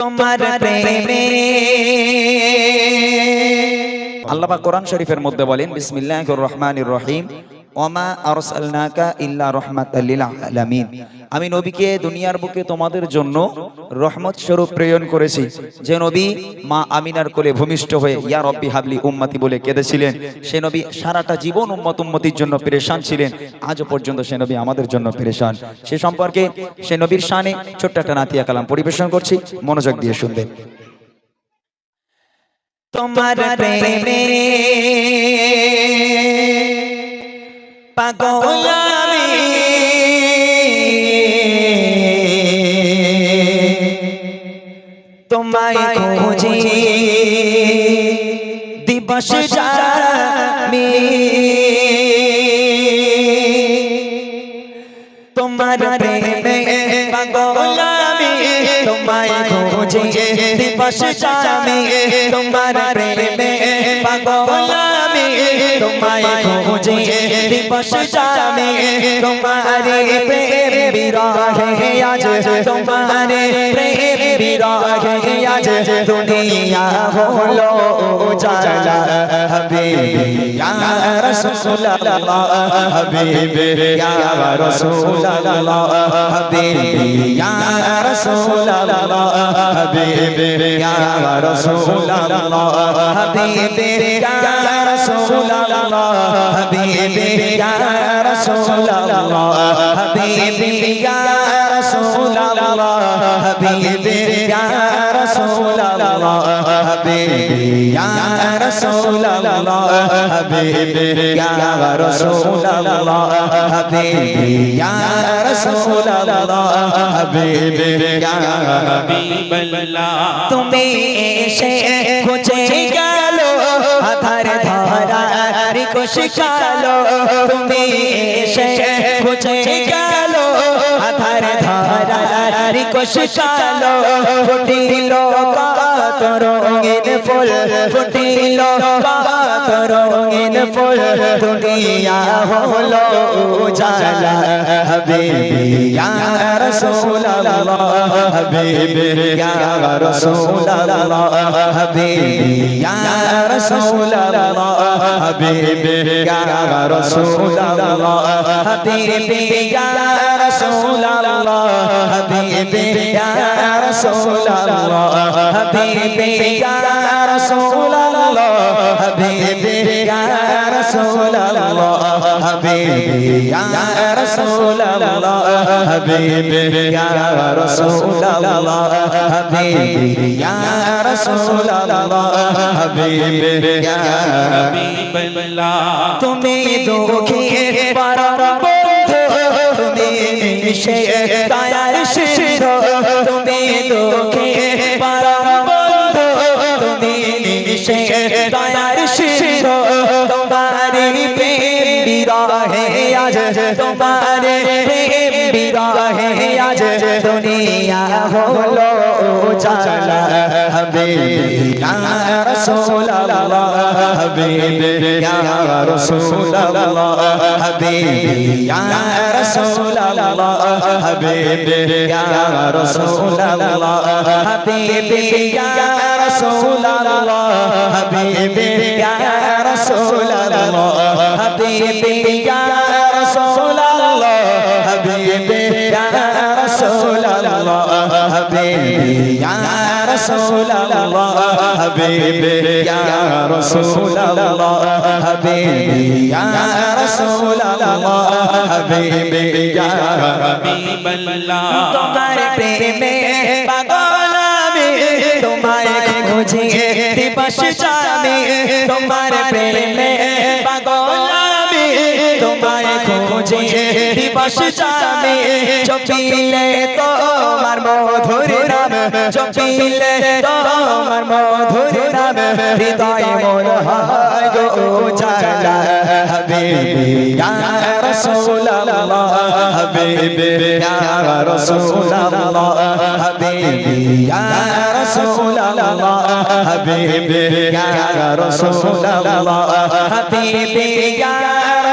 তোমার প্রেমে। আল্লাহ পাক কোরআন শরীফের মধ্যে বলেন বিসমিল্লাহির রহমানির রহিম। আমি নবীকে দুনিয়ার বুকে তোমাদের জন্য রহমত স্বরূপ প্রেরণ করেছি। যে নবী মা আমিনার কোলে ভূমিষ্ঠ হয়ে ইয়া রব্বি হাবলি উম্মতি বলে কেঁদেছিলেন। সে নবী সারাটা জীবন উম্মত উম্মতির জন্য পেরেশান ছিলেন। আজও পর্যন্ত সে নবী আমাদের জন্য পেরেশান। সে সম্পর্কে সে নবীর শানে ছোট্ট একটা নাতিয়া কালাম পরিবেশন করছি। মনোযোগ দিয়ে শুনবেন। তোমার প্রেমে পাগল আমি তোমায় খুঁজি। দিবস যামি তোমার প্রেমে পাগল আমি তোমায় খুঁজি। দিবস যামি তোমার প্রেমে পাগল তোমায় খুঁজি, দিবস যামি তোমার প্রেম বিরহে আজ, তোমার প্রেম বিরহে আজ। দুনিয়া হলো জালা হাবিবি ইয়া রাসূলুল্লাহ। হাবিবি ইয়া রাসূলুল্লাহ। হাবিবি ইয়া রাসূলুল্লাহ। হাবিবি ইয়া রাসূলুল্লাহ। হাবিবি ইয়া রাসূলুল্লাহ। اللہ حبیبی یا رسول اللہ حبیبی یا رسول اللہ حبیبی یا رسول اللہ حبیبی یا رسول اللہ حبیبی یا رسول اللہ حبیبی یا رسول اللہ حبیبی یا حبیب اللہ تمہیں شیخ کچھ گلو آدھار دھارا কোশিকালো তুমি এসে বুঝে গেল ধারা রিকোশ কালো ফুটিল কাত রঙিন ফুল, ফুটিল কাত রঙিন দুনিয়া হলো জালা হাবিবি ইয়া রাসূলুল্লাহ, হাবিবি ইয়া রাসূলুল্লাহ, হাবিবি ইয়া রাসূলুল্লাহ ইয়া রাসূলুল্লাহ হাবিবি ইয়া রাসূলুল্লাহ হাবিবি ইয়া রাসূলুল্লাহ হাবিবি ইয়া রাসূলুল্লাহ হাবিবি ইয়া রাসূলুল্লাহ হাবিবি ইয়া রাসূলুল্লাহ হাবিবি ইয়া হাবিবাল্লাহ। তুমি দুঃখে পরম বন্ধু তুমি দুঃখে পরম তুমি নিশে দয়ার সিন্ধু তোমারি প্রেম বিরহে আজ। তোমারে প্রেম বিরহে আজ দুনিয়া হলো জালা হাবিবি ইয়া রাসূলুল্লাহ হাবিবি ইয়া রাসূলুল্লাহ হাবিবি ইয়া রাসূলুল্লাহ হাবিবি ইয়া রাসূলুল্লাহ হাবিবি ইয়া রাসূলুল্লাহ হাবিবি ইয়া রাসূলুল্লাহ হাবিবি ইয়া یا رسول اللہ حبیب یا رسول اللہ حبیب یا رسول اللہ حبیب یا حبیب اللہ تمہارے پریم میں پاگل میں تمہارے کھوجے دیپش چاہے تمہارے پریم میں দিবস জানি চপিলে তোমার মধুর নাম চপিলে তোমার মধুর নাম, হৃদয় মোর হয় গো জালা হাবিবি, ইয়া রাসূলুল্লাহ, হাবিবি, ইয়া রাসূলুল্লাহ, হাবিবি, ইয়া রাসূলুল্লাহ, হাবিবি, ইয়া রাসূলুল্লাহ, হাবিবি, ইয়া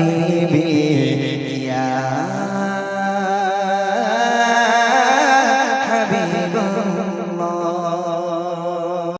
হাবিবি